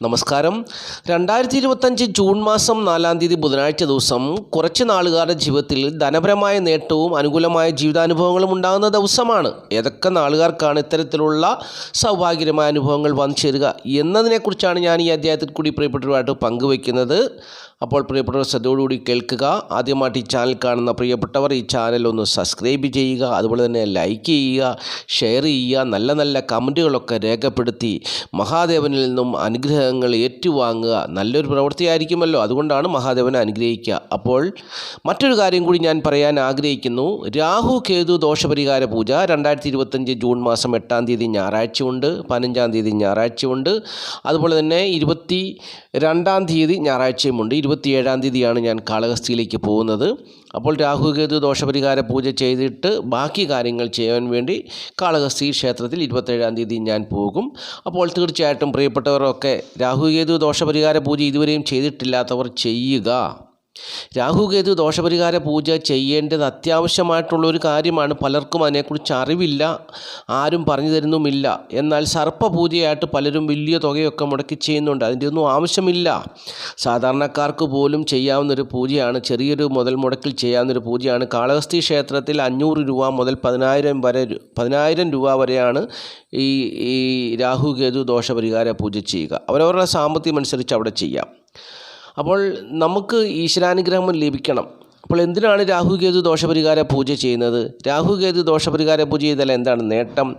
നമസ്കാരം. രണ്ടായിരത്തി ഇരുപത്തഞ്ച് ജൂൺ മാസം നാലാം തീയതി ബുധനാഴ്ച ദിവസം കുറച്ച് നാളുകാരുടെ ജീവിതത്തിൽ ധനപരമായ നേട്ടവും അനുകൂലമായ ജീവിതാനുഭവങ്ങളും ഉണ്ടാകുന്ന ദിവസമാണ്. ഏതൊക്കെ നാളുകാർക്കാണ് ഇത്തരത്തിലുള്ള സൗഭാഗ്യകരമായ അനുഭവങ്ങൾ വന്നു ചേരുക എന്നതിനെക്കുറിച്ചാണ് ഞാൻ ഈ അധ്യായത്തിൽ കൂടി പ്രിയപ്പെട്ടവരുമായിട്ട് പങ്കുവയ്ക്കുന്നത്. അപ്പോൾ പ്രിയപ്പെട്ടവർ ശ്രദ്ധയോടുകൂടി കേൾക്കുക. ആദ്യമായിട്ട് ഈ ചാനൽ കാണുന്ന പ്രിയപ്പെട്ടവർ ഈ ചാനൽ ഒന്ന് സബ്സ്ക്രൈബ് ചെയ്യുക. അതുപോലെ തന്നെ ലൈക്ക് ചെയ്യുക ഷെയർ ചെയ്യുക. നല്ല നല്ല കമന്റുകളൊക്കെ രേഖപ്പെടുത്തി മഹാദേവനിൽ നിന്നും അനുഗ്രഹങ്ങൾ ഏറ്റുവാങ്ങുക. നല്ലൊരു പ്രവൃത്തിയായിരിക്കുമല്ലോ. അതുകൊണ്ടാണ് മഹാദേവനെ അനുഗ്രഹിക്കുക. അപ്പോൾ മറ്റൊരു കാര്യം കൂടി ഞാൻ പറയാൻ ആഗ്രഹിക്കുന്നു. രാഹു കേതു ദോഷപരിഹാര പൂജ രണ്ടായിരത്തി ഇരുപത്തഞ്ച് ജൂൺ മാസം എട്ടാം തീയതി ഞായറാഴ്ച ഉണ്ട്. പതിനഞ്ചാം തീയതി ഞായറാഴ്ച ഉണ്ട്. അതുപോലെ തന്നെ ഇരുപത്തി രണ്ടാം തീയതി ഞായറാഴ്ചയുമുണ്ട് ഇരുപത്തിയേഴാം തീയതിയാണ് ഞാൻ കാളഹസ്തിയിലേക്ക് പോകുന്നത്. അപ്പോൾ രാഹുകേതു ദോഷപരിഹാര പൂജ ചെയ്തിട്ട് ബാക്കി കാര്യങ്ങൾ ചെയ്യാൻ വേണ്ടി കാളഹസ്തി ക്ഷേത്രത്തിൽ ഇരുപത്തേഴാം തീയതി ഞാൻ പോകും. അപ്പോൾ തീർച്ചയായിട്ടും പ്രിയപ്പെട്ടവരൊക്കെ രാഹുകേതു ദോഷപരിഹാര പൂജ ഇതുവരെയും ചെയ്തിട്ടില്ലാത്തവർ ചെയ്യുക. രാഹുകേതു ദോഷപരിഹാര പൂജ ചെയ്യേണ്ടത് അത്യാവശ്യമായിട്ടുള്ള ഒരു കാര്യമാണ്. പലർക്കും അതിനെക്കുറിച്ച് അറിവില്ല ആരും പറഞ്ഞു തരുന്നുമില്ല. എന്നാൽ സർപ്പപൂജയായിട്ട് പലരും വലിയ തുകയൊക്കെ മുടക്കി ചെയ്യുന്നുണ്ട്. അതിന്റെ ഒന്നും ആവശ്യമില്ല. സാധാരണക്കാർക്ക് പോലും ചെയ്യാവുന്നൊരു പൂജയാണ്. ചെറിയൊരു മുതൽ മുടക്കിൽ ചെയ്യാവുന്നൊരു പൂജയാണ്. കാളഹസ്തി ക്ഷേത്രത്തിൽ അഞ്ഞൂറ് രൂപ മുതൽ പതിനായിരം വരെ പതിനായിരം രൂപ വരെയാണ് ഈ ഈ രാഹുകേതു ദോഷപരിഹാര പൂജ ചെയ്യുക. അവരവരുടെ സാമ്പത്തികം അനുസരിച്ച് അവിടെ ചെയ്യാം. അപ്പോൾ നമുക്ക് ഈശ്വരാനുഗ്രഹം ലഭിക്കണം. അപ്പോൾ എന്തിനാണ് രാഹുകേതു ദോഷപരിഹാര പൂജ ചെയ്യുന്നത്? രാഹുകേതു ദോഷപരിഹാര പൂജ ചെയ്താൽ എന്താണ് നേട്ടം?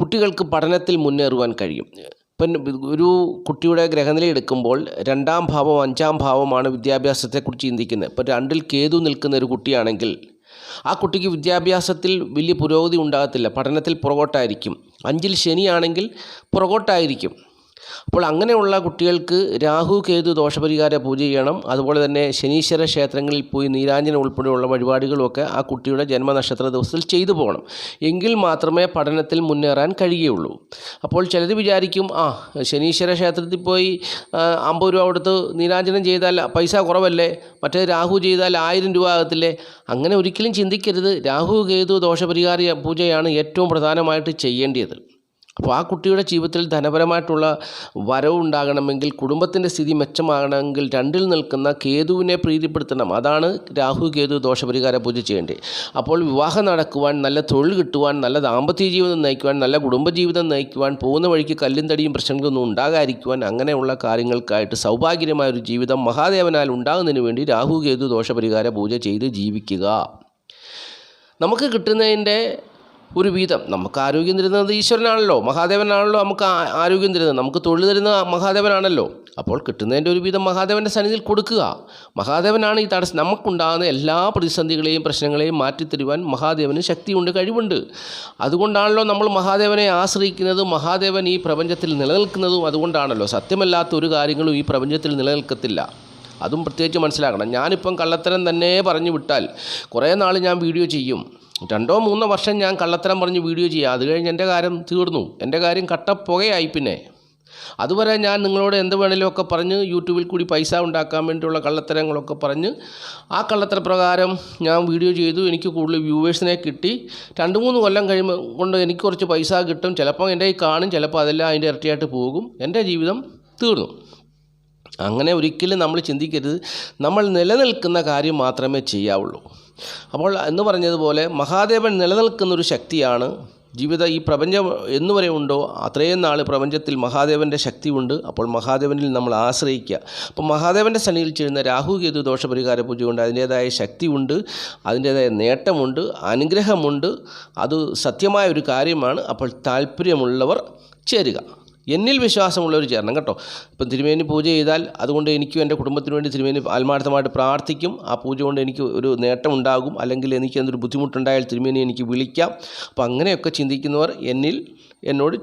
കുട്ടികൾക്ക് പഠനത്തിൽ മുന്നേറുവാൻ കഴിയും. ഇപ്പം ഒരു കുട്ടിയുടെ ഗ്രഹനില എടുക്കുമ്പോൾ രണ്ടാം ഭാവം അഞ്ചാം ഭാവമാണ് വിദ്യാഭ്യാസത്തെക്കുറിച്ച് ചിന്തിക്കുന്നത്. ഇപ്പോൾ രണ്ടിൽ കേതു നിൽക്കുന്ന ഒരു കുട്ടിയാണെങ്കിൽ ആ കുട്ടിക്ക് വിദ്യാഭ്യാസത്തിൽ വലിയ പുരോഗതി ഉണ്ടാകത്തില്ല. പഠനത്തിൽ പുറകോട്ടായിരിക്കും. അഞ്ചിൽ ശനിയാണെങ്കിൽ പുറകോട്ടായിരിക്കും. അപ്പോൾ അങ്ങനെയുള്ള കുട്ടികൾക്ക് രാഹു കേതു ദോഷപരിഹാര പൂജ ചെയ്യണം. അതുപോലെ തന്നെ ശനീശ്വര ക്ഷേത്രങ്ങളിൽ പോയി നീരാഞ്ജനം ഉൾപ്പെടെയുള്ള വഴിപാടുകളുമൊക്കെ ആ കുട്ടിയുടെ ജന്മനക്ഷത്ര ദിവസത്തിൽ ചെയ്തു പോകണം. എങ്കിൽ മാത്രമേ പഠനത്തിൽ മുന്നേറാൻ കഴിയുകയുള്ളൂ. അപ്പോൾ ചിലർ വിചാരിക്കും ആ ശനീശ്വര ക്ഷേത്രത്തിൽ പോയി അമ്പത് രൂപ കൊടുത്ത് നീരാഞ്ജനം ചെയ്താൽ പൈസ കുറവല്ലേ? മറ്റേ രാഹു ചെയ്താൽ ആയിരം രൂപ ആകത്തില്ലേ? അങ്ങനെ ഒരിക്കലും ചിന്തിക്കരുത്. രാഹു കേതു ദോഷപരിഹാര പൂജയാണ് ഏറ്റവും പ്രധാനമായിട്ട് ചെയ്യേണ്ടത് അപ്പോൾ ആ കുട്ടിയുടെ ജീവിതത്തിൽ ധനപരമായിട്ടുള്ള വരവുണ്ടാകണമെങ്കിൽ കുടുംബത്തിന്റെ സ്ഥിതി മെച്ചമാകണമെങ്കിൽ രണ്ടിൽ നിൽക്കുന്ന കേതുവിനെ പ്രീതിപ്പെടുത്തണം. അതാണ് രാഹു കേതു ദോഷപരിഹാര പൂജ ചെയ്യേണ്ടത്. അപ്പോൾ വിവാഹം നടക്കുവാൻ നല്ല തൊഴിൽ കിട്ടുവാൻ നല്ല ദാമ്പത്യ ജീവിതം നയിക്കുവാൻ നല്ല കുടുംബജീവിതം നയിക്കുവാൻ പോകുന്ന വഴിക്ക് കല്ലും തടിയും പ്രശ്നങ്ങളൊന്നും ഉണ്ടാകാതിരിക്കുവാൻ അങ്ങനെയുള്ള കാര്യങ്ങൾക്കായിട്ട് സൗഭാഗ്യമായ ഒരു ജീവിതം മഹാദേവനാൽ ഉണ്ടാകുന്നതിന് വേണ്ടി രാഹു കേതു ദോഷപരിഹാര പൂജ ചെയ്ത് ജീവിക്കുക. നമുക്ക് കിട്ടുന്നതിന്റെ ഒരു വീതം. നമുക്ക് ആരോഗ്യം തരുന്നത് ഈശ്വരനാണല്ലോ. മഹാദേവനാണല്ലോ നമുക്ക് ആരോഗ്യം തരുന്നത്. നമുക്ക് തൊഴിൽ തരുന്ന മഹാദേവനാണല്ലോ. അപ്പോൾ കിട്ടുന്നതിന്റെ ഒരു വീതം മഹാദേവന്റെ സന്നിധിയിൽ കൊടുക്കുക. മഹാദേവനാണ് ഈ തടസ്സം. നമുക്കുണ്ടാകുന്ന എല്ലാ പ്രതിസന്ധികളെയും പ്രശ്നങ്ങളെയും മാറ്റിത്തരുവാൻ മഹാദേവന് ശക്തിയുണ്ട് കഴിവുണ്ട്. അതുകൊണ്ടാണല്ലോ നമ്മൾ മഹാദേവനെ ആശ്രയിക്കുന്നതും. മഹാദേവൻ ഈ പ്രപഞ്ചത്തിൽ നിലനിൽക്കുന്നതും അതുകൊണ്ടാണല്ലോ. സത്യമല്ലാത്ത ഒരു കാര്യങ്ങളും ഈ പ്രപഞ്ചത്തിൽ നിലനിൽക്കത്തില്ല. അതും പ്രത്യേകിച്ച് മനസ്സിലാക്കണം. ഞാനിപ്പം കള്ളത്തരം തന്നെ പറഞ്ഞു വിട്ടാൽ കുറേ നാൾ ഞാൻ വീഡിയോ ചെയ്യും. രണ്ടോ മൂന്നോ വർഷം ഞാൻ കള്ളത്തരം പറഞ്ഞ് വീഡിയോ ചെയ്യാം അത് കഴിഞ്ഞ് എന്റെ കാര്യം തീർന്നു. എന്റെ കാര്യം കട്ടപ്പുകയായി പിന്നെ. അതുവരെ ഞാൻ നിങ്ങളോട് എന്ത് വേണേലും ഒക്കെ പറഞ്ഞ് യൂട്യൂബിൽ കൂടി പൈസ ഉണ്ടാക്കാൻ വേണ്ടിയുള്ള കള്ളത്തരങ്ങളൊക്കെ പറഞ്ഞ് ആ കള്ളത്തര പ്രകാരം ഞാൻ വീഡിയോ ചെയ്തു. എനിക്ക് കൂടുതൽ വ്യൂവേഴ്സിനെ കിട്ടി. രണ്ട് മൂന്ന് കൊല്ലം കഴിയുമ്പോൾ കൊണ്ട് എനിക്ക് കുറച്ച് പൈസ കിട്ടും. ചിലപ്പോൾ എന്റെ കയ്യിൽ കാണും. ചിലപ്പോൾ അതെല്ലാം അതിന്റെ ഇരട്ടിയായിട്ട് പോകും. എന്റെ ജീവിതം തീർന്നു. അങ്ങനെ ഒരിക്കലും നമ്മൾ ചിന്തിക്കരുത്. നമ്മൾ നിലനിൽക്കുന്ന കാര്യം മാത്രമേ ചെയ്യാവുള്ളൂ. അപ്പോൾ എന്ന് പറഞ്ഞതുപോലെ മഹാദേവൻ നിലനിൽക്കുന്ന ഒരു ശക്തിയാണ്. ജീവിത ഈ പ്രപഞ്ചം എന്നുവരെ ഉണ്ടോ? അത്രയും നാൾ പ്രപഞ്ചത്തിൽ മഹാദേവന്റെ ശക്തിയുണ്ട്. അപ്പോൾ മഹാദേവനിൽ നമ്മൾ ആശ്രയിക്കുക. അപ്പോൾ മഹാദേവന്റെ സന്നിധിയിൽ ചെയ്യുന്ന രാഹു കേതു ദോഷപരിഹാര പൂജയുണ്ട് അതിന്റേതായ ശക്തിയുണ്ട്. അതിന്റേതായ നേട്ടമുണ്ട്. അനുഗ്രഹമുണ്ട്. അത് സത്യമായ ഒരു കാര്യമാണ്. അപ്പോൾ താല്പര്യമുള്ളവർ ചേരുക. എന്നിൽ വിശ്വാസമുള്ളവർ ചേരണം കേട്ടോ. ഇപ്പം തിരുമേനി പൂജ ചെയ്താൽ അതുകൊണ്ട് എനിക്കും എന്റെ കുടുംബത്തിന് വേണ്ടി തിരുമേനി ആത്മാർത്ഥമായിട്ട് പ്രാർത്ഥിക്കും. ആ പൂജ കൊണ്ട് എനിക്ക് ഒരു നേട്ടമുണ്ടാകും അല്ലെങ്കിൽ എനിക്ക് എന്തൊരു ബുദ്ധിമുട്ടുണ്ടായാൽ തിരുമേനി എനിക്ക് വിളിക്കാം. അപ്പം അങ്ങനെയൊക്കെ ചിന്തിക്കുന്നവർ എന്നിൽ എന്നോട്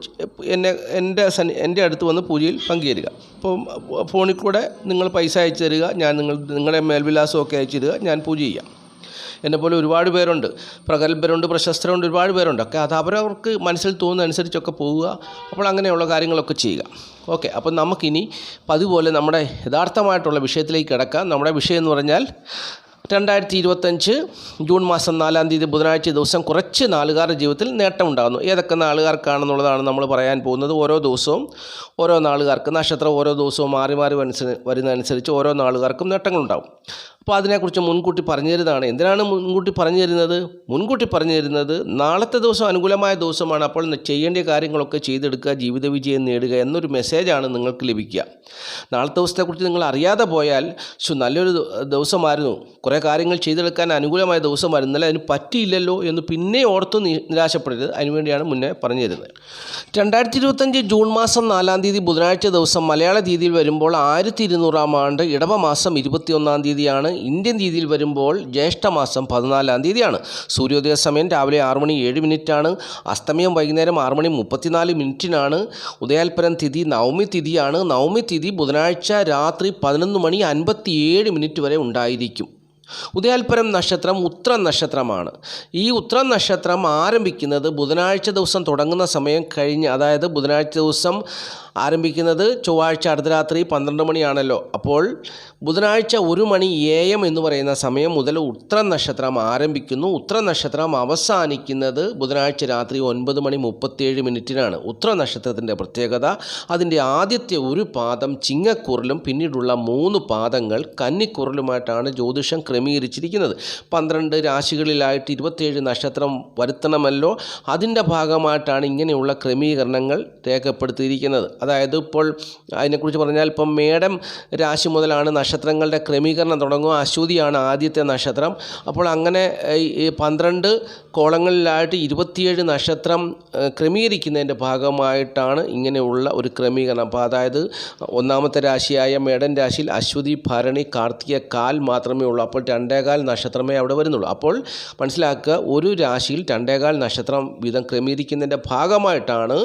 എന്നെ എന്റെ സനി എന്റെ അടുത്ത് വന്ന് പൂജയിൽ പങ്കുചേരുക അപ്പം ഫോണിൽ കൂടെ നിങ്ങൾ പൈസ അയച്ചു തരിക. ഞാൻ നിങ്ങൾ നിങ്ങളുടെ മേൽവിലാസമൊക്കെ അയച്ചു തരിക. ഞാൻ പൂജ ചെയ്യാം. എന്നെപ്പോലെ ഒരുപാട് പേരുണ്ട്. പ്രഗത്ഭരുണ്ട് പ്രശസ്തരുണ്ട് ഒരുപാട് പേരുണ്ട്. ഒക്കെ അത് അവരവർക്ക് മനസ്സിൽ തോന്നുന്ന അനുസരിച്ചൊക്കെ പോവുക. അപ്പോൾ അങ്ങനെയുള്ള കാര്യങ്ങളൊക്കെ ചെയ്യുക. ഓക്കെ അപ്പം നമുക്കിനി പതുപോലെ നമ്മുടെ യഥാർത്ഥമായിട്ടുള്ള വിഷയത്തിലേക്ക് കിടക്കാം. നമ്മുടെ വിഷയം എന്ന് പറഞ്ഞാൽ രണ്ടായിരത്തി ഇരുപത്തഞ്ച് ജൂൺ മാസം നാലാം തീയതി ബുധനാഴ്ച ദിവസം കുറച്ച് നാളുകാരുടെ ജീവിതത്തിൽ നേട്ടമുണ്ടാകുന്നു. ഏതൊക്കെ നാളുകാർക്കാണെന്നുള്ളതാണ് നമ്മൾ പറയാൻ പോകുന്നത്. ഓരോ ദിവസവും ഓരോ നാളുകാർക്ക് നക്ഷത്രം ഓരോ ദിവസവും മാറി മാറി വരുന്നതനുസരിച്ച് ഓരോ നാളുകാർക്കും നേട്ടങ്ങളുണ്ടാകും. അപ്പോൾ അതിനെക്കുറിച്ച് മുൻകൂട്ടി പറഞ്ഞു തരുന്നതാണ് എന്തിനാണ് മുൻകൂട്ടി പറഞ്ഞു തരുന്നത് മുൻകൂട്ടി പറഞ്ഞു തരുന്നത് നാളത്തെ ദിവസം അനുകൂലമായ ദിവസമാണ്. അപ്പോൾ ചെയ്യേണ്ട കാര്യങ്ങളൊക്കെ ചെയ്തെടുക്കുക ജീവിത വിജയം നേടുക എന്നൊരു മെസ്സേജാണ് നിങ്ങൾക്ക് ലഭിക്കുക. നാളത്തെ ദിവസത്തെക്കുറിച്ച് നിങ്ങൾ അറിയാതെ പോയാൽ ശു നല്ലൊരു ദിവസമായിരുന്നു. കുറേ കാര്യങ്ങൾ ചെയ്തെടുക്കാൻ അനുകൂലമായ ദിവസമായിരുന്നു. എന്നാൽ അതിന് പറ്റിയില്ലല്ലോ എന്ന് പിന്നെ ഓർത്ത് നിരാശപ്പെടരുത്. അതിനുവേണ്ടിയാണ് മുന്നേ പറഞ്ഞു തരുന്നത് രണ്ടായിരത്തി ഇരുപത്തഞ്ച് ജൂൺ മാസം നാലാം തീയതി ബുധനാഴ്ച ദിവസം മലയാള തീയതിയിൽ വരുമ്പോൾ ആയിരത്തി ഇരുന്നൂറാം ആണ്ട് ഇടവമാസം ഇരുപത്തിയൊന്നാം തീയതിയാണ് ഇന്ത്യൻ രീതിയിൽ വരുമ്പോൾ ജ്യേഷ്ഠമാസം പതിനാലാം തീയതിയാണ്. സൂര്യോദയ സമയം രാവിലെ ആറ് മണി ഏഴ് മിനിറ്റാണ്. അസ്തമയം വൈകുന്നേരം ആറ് മണി മുപ്പത്തിനാല് മിനിറ്റിനാണ്. ഉദയാൽപരം തിഥി നവമി തിഥിയാണ്. നവമി തിഥി ബുധനാഴ്ച രാത്രി പതിനൊന്ന് മണി അൻപത്തിയേഴ് മിനിറ്റ് വരെ ഉണ്ടായിരിക്കും. ഉദയാൽപരം നക്ഷത്രം ഉത്ര നക്ഷത്രമാണ്. ഈ ഉത്ര നക്ഷത്രം ആരംഭിക്കുന്നത് ബുധനാഴ്ച ദിവസം തുടങ്ങുന്ന സമയം കഴിഞ്ഞ് അതായത് ബുധനാഴ്ച ദിവസം ആരംഭിക്കുന്നത് ചൊവ്വാഴ്ച അർദ്ധരാത്രി പന്ത്രണ്ട് മണിയാണല്ലോ. അപ്പോൾ ബുധനാഴ്ച ഒരു മണി എ എം എന്ന് പറയുന്ന സമയം മുതൽ ഉത്ര നക്ഷത്രം ആരംഭിക്കുന്നു. ഉത്ര നക്ഷത്രം അവസാനിക്കുന്നത് ബുധനാഴ്ച രാത്രി ഒൻപത് മണി മുപ്പത്തിയേഴ് മിനിറ്റിനാണ്. ഉത്ര നക്ഷത്രത്തിന്റെ പ്രത്യേകത അതിന്റെ ആദ്യത്തെ ഒരു പാദം ചിങ്ങക്കുറലും പിന്നീടുള്ള മൂന്ന് പാദങ്ങൾ കന്നിക്കുറലുമായിട്ടാണ് ജ്യോതിഷം ക്രമീകരിച്ചിരിക്കുന്നത്. പന്ത്രണ്ട് രാശികളിലായിട്ട് ഇരുപത്തിയേഴ് നക്ഷത്രം വരുത്തണമല്ലോ. അതിന്റെ ഭാഗമായിട്ടാണ് ഇങ്ങനെയുള്ള ക്രമീകരണങ്ങൾ രേഖപ്പെടുത്തിയിരിക്കുന്നത്. അതായത് ഇപ്പോൾ അതിനെക്കുറിച്ച് പറഞ്ഞാൽ ഇപ്പം മേടം രാശി മുതലാണ് നക്ഷത്രങ്ങളുടെ ക്രമീകരണം തുടങ്ങുക. അശ്വതിയാണ് ആദ്യത്തെ നക്ഷത്രം. അപ്പോൾ അങ്ങനെ ഈ പന്ത്രണ്ട് കോളങ്ങളിലായിട്ട് ഇരുപത്തിയേഴ് നക്ഷത്രം ക്രമീകരിക്കുന്നതിന്റെ ഭാഗമായിട്ടാണ് ഇങ്ങനെയുള്ള ഒരു ക്രമീകരണം. അപ്പോൾ അതായത് ഒന്നാമത്തെ രാശിയായ മേടൻ രാശിയിൽ അശ്വതി ഭരണി കാർത്തിക കാൽ മാത്രമേ ഉള്ളൂ. അപ്പോൾ രണ്ടേകാൽ നക്ഷത്രമേ അവിടെ വരുന്നുള്ളൂ. അപ്പോൾ മനസ്സിലാക്കുക ഒരു രാശിയിൽ രണ്ടേകാൽ നക്ഷത്രം വീതം ക്രമീകരിക്കുന്നതിന്റെ ഭാഗമായിട്ടാണ്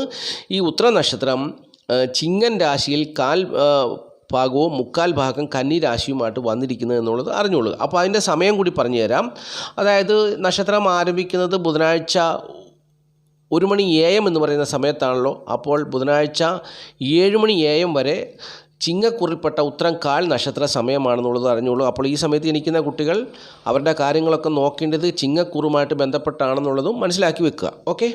ഈ ഉത്തര നക്ഷത്രം ചിങ്ങൻ രാശിയിൽ കാൽ ഭാഗവും മുക്കാൽ ഭാഗം കന്നി രാശിയുമായിട്ട് വന്നിരിക്കുന്നത് എന്നുള്ളത് അറിഞ്ഞോളൂ അപ്പോൾ അതിന്റെ സമയം കൂടി പറഞ്ഞു തരാം. അതായത് നക്ഷത്രം ആരംഭിക്കുന്നത് ബുധനാഴ്ച ഒരു മണി എ എം എന്ന് പറയുന്ന സമയത്താണല്ലോ. അപ്പോൾ ബുധനാഴ്ച ഏഴ് മണി എ എം വരെ ചിങ്ങക്കുറിൽപ്പെട്ട ഉത്തരം കാൽ നക്ഷത്ര സമയമാണെന്നുള്ളത് അറിഞ്ഞുള്ളൂ. അപ്പോൾ ഈ സമയത്ത് ജനിക്കുന്ന കുട്ടികൾ അവരുടെ കാര്യങ്ങളൊക്കെ നോക്കേണ്ടത് ചിങ്ങക്കുറുമായിട്ട് ബന്ധപ്പെട്ടാണെന്നുള്ളതും മനസ്സിലാക്കി വെക്കുക. ഓക്കെ?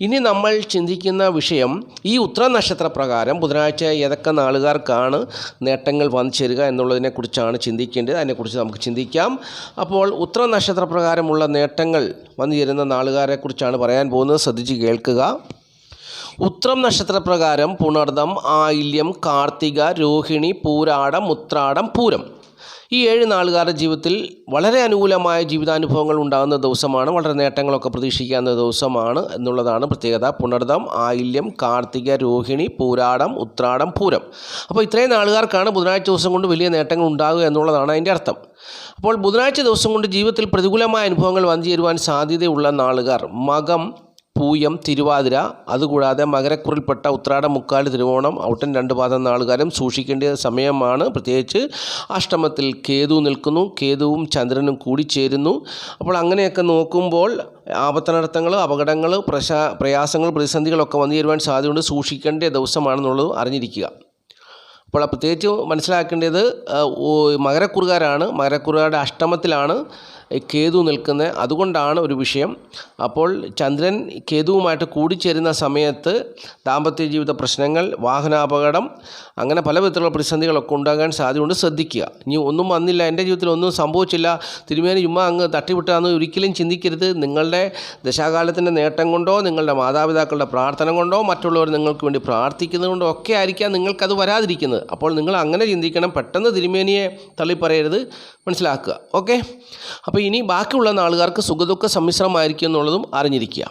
ഇനി നമ്മൾ ചിന്തിക്കുന്ന വിഷയം ഈ ഉത്തര നക്ഷത്ര പ്രകാരം ബുധനാഴ്ച ഏതൊക്കെ നാളുകാർക്കാണ് നേട്ടങ്ങൾ വന്നു ചേരുക എന്നുള്ളതിനെക്കുറിച്ചാണ് ചിന്തിക്കേണ്ടത്. അതിനെക്കുറിച്ച് നമുക്ക് ചിന്തിക്കാം. അപ്പോൾ ഉത്തര നക്ഷത്ര പ്രകാരമുള്ള നേട്ടങ്ങൾ വന്നു ചേരുന്ന നാളുകാരെക്കുറിച്ചാണ് പറയാൻ പോകുന്നത്. ശ്രദ്ധിച്ച് കേൾക്കുക. ഉത്രം നക്ഷത്രപ്രകാരം പുണർദം ആയില്യം കാർത്തിക രോഹിണി പൂരാടം ഉത്രാടം പൂരം. ഈ ഏഴ് നാളുകാരുടെ ജീവിതത്തിൽ വളരെ അനുകൂലമായ ജീവിതാനുഭവങ്ങൾ ഉണ്ടാകുന്ന ദിവസമാണ്. വളരെ നേട്ടങ്ങളൊക്കെ പ്രതീക്ഷിക്കാവുന്ന ദിവസമാണ് എന്നുള്ളതാണ് പ്രത്യേകത. പുണർദം ആയില്യം കാർത്തിക രോഹിണി പൂരാടം ഉത്രാടം പൂരം. അപ്പോൾ ഇത്രയും നാളുകാർക്കാണ് ബുധനാഴ്ച ദിവസം കൊണ്ട് വലിയ നേട്ടങ്ങൾ ഉണ്ടാകുക എന്നുള്ളതാണ് അതിന്റെ അർത്ഥം. അപ്പോൾ ബുധനാഴ്ച ദിവസം കൊണ്ട് ജീവിതത്തിൽ പ്രതികൂലമായ അനുഭവങ്ങൾ വന്നു ചേരുവാൻ സാധ്യതയുള്ള നാളുകാർ മകം പൂയം തിരുവാതിര അതുകൂടാതെ മകരക്കുറിൽപ്പെട്ട ഉത്രാട മുക്കാൽ തിരുവോണം ഔട്ടൻ രണ്ട് പാദം നാളുകാരും സൂക്ഷിക്കേണ്ട സമയമാണ്. പ്രത്യേകിച്ച് അഷ്ടമത്തിൽ കേതു നിൽക്കുന്നു കേതുവും ചന്ദ്രനും കൂടിച്ചേരുന്നു അപ്പോൾ അങ്ങനെയൊക്കെ നോക്കുമ്പോൾ ആപത്തനർത്ഥങ്ങൾ അപകടങ്ങൾ പ്രശാ പ്രയാസങ്ങൾ പ്രതിസന്ധികളൊക്കെ വന്നു ചേരുവാൻ സാധ്യതയുണ്ട്. സൂക്ഷിക്കേണ്ട ദിവസമാണെന്നുള്ളത് അറിഞ്ഞിരിക്കുക. അപ്പോൾ പ്രത്യേകിച്ച് മനസ്സിലാക്കേണ്ടത് മകരക്കുറുകാരാണ്. മകരക്കുറുകാരുടെ അഷ്ടമത്തിലാണ് കേതു നിൽക്കുന്നത് അതുകൊണ്ടാണ് ഒരു വിഷയം. അപ്പോൾ ചന്ദ്രൻ കേതുവുമായിട്ട് കൂടിച്ചേരുന്ന സമയത്ത് ദാമ്പത്യ ജീവിത പ്രശ്നങ്ങൾ വാഹനാപകടം അങ്ങനെ പല വിധത്തിലുള്ള പ്രതിസന്ധികളൊക്കെ ഉണ്ടാകാൻ സാധ്യതയുണ്ട്. ശ്രദ്ധിക്കുക. ഇനി ഒന്നും വന്നില്ല. എന്റെ ജീവിതത്തിൽ ഒന്നും സംഭവിച്ചില്ല. തിരുമേനി ചുമ്മാ അങ്ങ് തട്ടിവിട്ടാന്ന് ഒരിക്കലും ചിന്തിക്കരുത്. നിങ്ങളുടെ ദശാകാലത്തിന്റെ നേട്ടം കൊണ്ടോ നിങ്ങളുടെ മാതാപിതാക്കളുടെ പ്രാർത്ഥന കൊണ്ടോ മറ്റുള്ളവർ നിങ്ങൾക്ക് വേണ്ടി പ്രാർത്ഥിക്കുന്നത് കൊണ്ടോ ഒക്കെ ആയിരിക്കാം നിങ്ങൾക്കത് വരാതിരിക്കുന്നത്. അപ്പോൾ നിങ്ങൾ അങ്ങനെ ചിന്തിക്കണം. പെട്ടെന്ന് തിരുമേനിയെ തള്ളിപ്പറയരുത്. മനസ്സിലാക്കുക. ഓക്കെ? അപ്പോൾ ഇനി ബാക്കിയുള്ള നാളുകാർക്ക് സുഖദുഃഖ സമ്മിശ്രമായിരിക്കും എന്നുള്ളതും അറിഞ്ഞിരിക്കുക.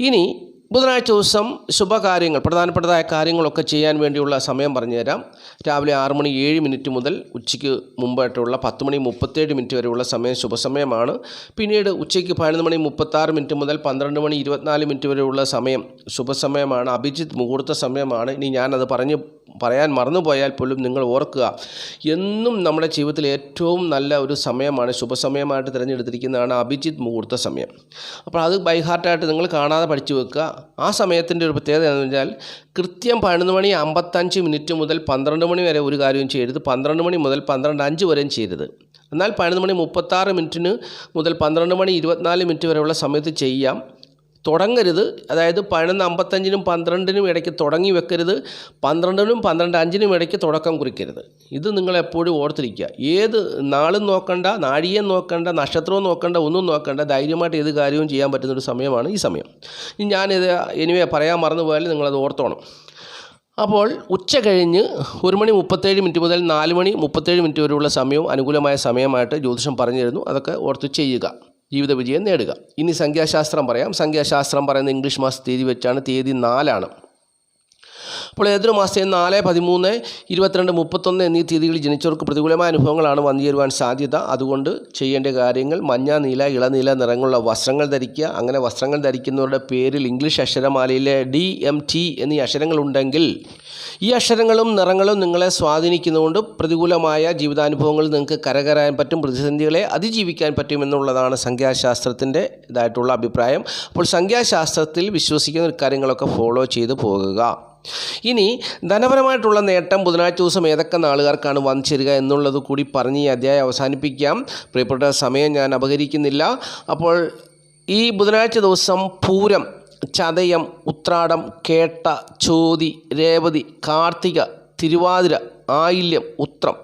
ഇനി ബുധനാഴ്ച ദിവസം ശുഭകാര്യങ്ങൾ പ്രധാനപ്പെട്ടതായ കാര്യങ്ങളൊക്കെ ചെയ്യാൻ വേണ്ടിയുള്ള സമയം പറഞ്ഞുതരാം. രാവിലെ ആറ് മണി ഏഴ് മിനിറ്റ് മുതൽ ഉച്ചയ്ക്ക് മുമ്പായിട്ടുള്ള പത്ത് മണി മുപ്പത്തേഴ് മിനിറ്റ് വരെയുള്ള സമയം ശുഭസമയമാണ്. പിന്നീട് ഉച്ചയ്ക്ക് പതിനൊന്ന് മണി മുപ്പത്താറ് മിനിറ്റ് മുതൽ പന്ത്രണ്ട് മണി ഇരുപത്തിനാല് മിനിറ്റ് വരെയുള്ള സമയം ശുഭസമയമാണ്. അഭിജിത്ത് മുഹൂർത്ത സമയമാണ്. ഇനി ഞാനത് പറഞ്ഞ് പറയാൻ മറന്നുപോയാൽ പോലും നിങ്ങൾ ഓർക്കുക എന്നും നമ്മുടെ ജീവിതത്തിൽ ഏറ്റവും നല്ല ഒരു സമയമാണ് ശുഭസമയമായിട്ട് തിരഞ്ഞെടുത്തിരിക്കുന്നതാണ് അഭിജിത്ത് മുഹൂർത്ത സമയം. അപ്പോൾ അത് ബൈഹാർട്ടായിട്ട് നിങ്ങൾ കാണാതെ പഠിച്ചു വെക്കുക. ആ സമയത്തിന്റെ ഒരു പ്രത്യേകത എന്ന് വെച്ചാൽ കൃത്യം പതിനൊന്ന് മണി അമ്പത്തഞ്ച് മിനിറ്റ് മുതൽ പന്ത്രണ്ട് മണി വരെ ഒരു കാര്യവും ചെയ്യരുത്. പന്ത്രണ്ട് മണി മുതൽ പന്ത്രണ്ട് അഞ്ച് വരെയും ചെയ്യരുത്. എന്നാൽ പതിനൊന്ന് മണി മുപ്പത്താറ് മിനിറ്റിന് മുതൽ പന്ത്രണ്ട് മണി ഇരുപത്തിനാല് മിനിറ്റ് വരെയുള്ള സമയത്ത് ചെയ്യാം. തുടങ്ങരുത്. അതായത് പതിനൊന്ന് അമ്പത്തഞ്ചിനും പന്ത്രണ്ടിനും ഇടയ്ക്ക് തുടങ്ങി വെക്കരുത്. പന്ത്രണ്ടിനും പന്ത്രണ്ട് അഞ്ചിനും ഇടയ്ക്ക് തുടക്കം കുറിക്കരുത്. ഇത് നിങ്ങൾ എപ്പോഴും ഓർത്തിരിക്കുക. ഏത് നാളും നോക്കണ്ട നാഴിയെ നോക്കണ്ട നക്ഷത്രവും നോക്കണ്ട ഒന്നും നോക്കണ്ട ധൈര്യമായിട്ട് ഏത് കാര്യവും ചെയ്യാൻ പറ്റുന്നൊരു സമയമാണ് ഈ സമയം. ഇനി ഞാനിത് എനിവേ പറയാൻ മറന്നുപോയാലും നിങ്ങളത് ഓർത്തോണം. അപ്പോൾ ഉച്ച കഴിഞ്ഞ് ഒരു മണി മുപ്പത്തേഴ് മിനിറ്റ് മുതൽ നാല് മണി മുപ്പത്തേഴ് മിനിറ്റ് വരെയുള്ള സമയവും അനുകൂലമായ സമയമായിട്ട് ജ്യോതിഷം പറഞ്ഞു തരുന്നു അതൊക്കെ ഓർത്ത് ചെയ്യുക. ജീവിത വിജയം നേടുക. ഇനി സംഖ്യാശാസ്ത്രം പറയാം. സംഖ്യാശാസ്ത്രം പറയുന്ന ഇംഗ്ലീഷ് മാസ തീയതി വെച്ചാണ്. തീയതി നാലാണ്. അപ്പോൾ ഏതൊരു മാസത്തെയും നാല് പതിമൂന്ന് ഇരുപത്തിരണ്ട് മുപ്പത്തൊന്ന് എന്നീ തീയതികളിൽ ജനിച്ചവർക്ക് പ്രതികൂലമായ അനുഭവങ്ങളാണ് വന്നു ചേരുവാൻ സാധ്യത. അതുകൊണ്ട് ചെയ്യേണ്ട കാര്യങ്ങൾ മഞ്ഞ നീല ഇളനീല നിറങ്ങളുള്ള വസ്ത്രങ്ങൾ ധരിക്കുക. അങ്ങനെ വസ്ത്രങ്ങൾ ധരിക്കുന്നവരുടെ പേരിൽ ഇംഗ്ലീഷ് അക്ഷരമാലയിലെ ഡി എം ടി എന്നീ അക്ഷരങ്ങളുണ്ടെങ്കിൽ ഈ അക്ഷരങ്ങളും നിറങ്ങളും നിങ്ങളെ സ്വാധീനിക്കുന്നതുകൊണ്ട് പ്രതികൂലമായ ജീവിതാനുഭവങ്ങൾ നിങ്ങൾക്ക് കരകയറാൻ പറ്റും പ്രതിസന്ധികളെ അതിജീവിക്കാൻ പറ്റും എന്നുള്ളതാണ് സംഖ്യാശാസ്ത്രത്തിന്റെ ഇതായിട്ടുള്ള അഭിപ്രായം. അപ്പോൾ സംഖ്യാശാസ്ത്രത്തിൽ വിശ്വസിക്കുന്ന കാര്യങ്ങളൊക്കെ ഫോളോ ചെയ്ത് പോകുക. ഇനി ധനപരമായിട്ടുള്ള നേട്ടം ബുധനാഴ്ച ദിവസം ഏതൊക്കെ നാളുകാർക്കാണ് വന്നു ചേരുക എന്നുള്ളത് കൂടി പറഞ്ഞ് ഈ അധ്യായം അവസാനിപ്പിക്കാം. പ്രിയപ്പെട്ട സമയം ഞാൻ അപഹരിക്കുന്നില്ല. അപ്പോൾ ഈ ബുധനാഴ്ച ദിവസം പൂരം ചതയം ഉത്രാടം കേട്ട ചോതി രേവതി കാർത്തിക തിരുവാതിര ആയില്യം ഉത്രം.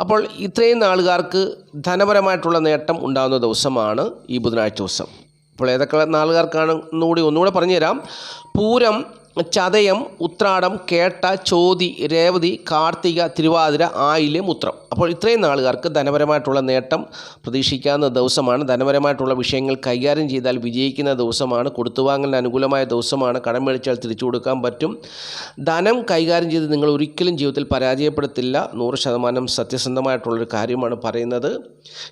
അപ്പോൾ ഇത്രയും നാളുകാർക്ക് ധനപരമായിട്ടുള്ള നേട്ടം ഉണ്ടാകുന്ന ദിവസമാണ് ഈ ബുധനാഴ്ച ദിവസം. അപ്പോൾ ഏതൊക്കെ നാളുകാർക്കാണ് ഒന്നുകൂടി ഒന്നുകൂടെ പറഞ്ഞുതരാം. പൂരം ചതയം ഉത്രാടം കേട്ട ചോതി രേവതി കാർത്തിക തിരുവാതിര ആയില്യം ഉത്രം. അപ്പോൾ ഇത്രയും നാളുകാർക്ക് ധനപരമായിട്ടുള്ള നേട്ടം പ്രതീക്ഷിക്കാവുന്ന ദിവസമാണ്. ധനപരമായിട്ടുള്ള വിഷയങ്ങൾ കൈകാര്യം ചെയ്താൽ വിജയിക്കുന്ന ദിവസമാണ്. കൊടുത്തുവാങ്ങലിന് അനുകൂലമായ ദിവസമാണ്. കടം മേടിച്ചാൽ തിരിച്ചു കൊടുക്കാൻ പറ്റും. ധനം കൈകാര്യം ചെയ്ത് നിങ്ങൾ ഒരിക്കലും ജീവിതത്തിൽ പരാജയപ്പെടുത്തില്ല. നൂറ് ശതമാനം സത്യസന്ധമായിട്ടുള്ളൊരു കാര്യമാണ് പറയുന്നത്.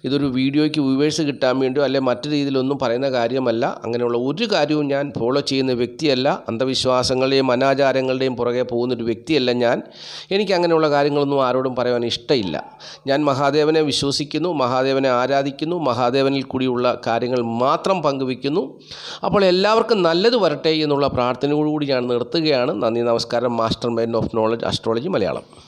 ഇതൊരു വീഡിയോയ്ക്ക് വ്യൂവേഴ്സ് കിട്ടാൻ വേണ്ടിയോ അല്ലെ മറ്റു രീതിയിലൊന്നും പറയുന്ന കാര്യമല്ല. അങ്ങനെയുള്ള ഒരു കാര്യവും ഞാൻ ഫോളോ ചെയ്യുന്ന വ്യക്തിയല്ല. അന്ധവിശ്വാസങ്ങളുടെയും അനാചാരങ്ങളുടെയും പുറകെ പോകുന്നൊരു വ്യക്തിയല്ല ഞാൻ. എനിക്ക് അങ്ങനെയുള്ള കാര്യങ്ങളൊന്നും ആരോടും പറയാൻ ഇഷ്ടമില്ല. ഞാൻ മഹാദേവനെ വിശ്വസിക്കുന്നു മഹാദേവനെ ആരാധിക്കുന്നു മഹാദേവനിൽ കൂടിയുള്ള കാര്യങ്ങൾ മാത്രം പങ്കുവയ്ക്കുന്നു. അപ്പോൾ എല്ലാവർക്കും നല്ലത് വരട്ടെ എന്നുള്ള പ്രാർത്ഥനയോടുകൂടി ഞാൻ നിർത്തുകയാണ്. നന്ദി നമസ്കാരം. Master mind of knowledge astrology Malayalam.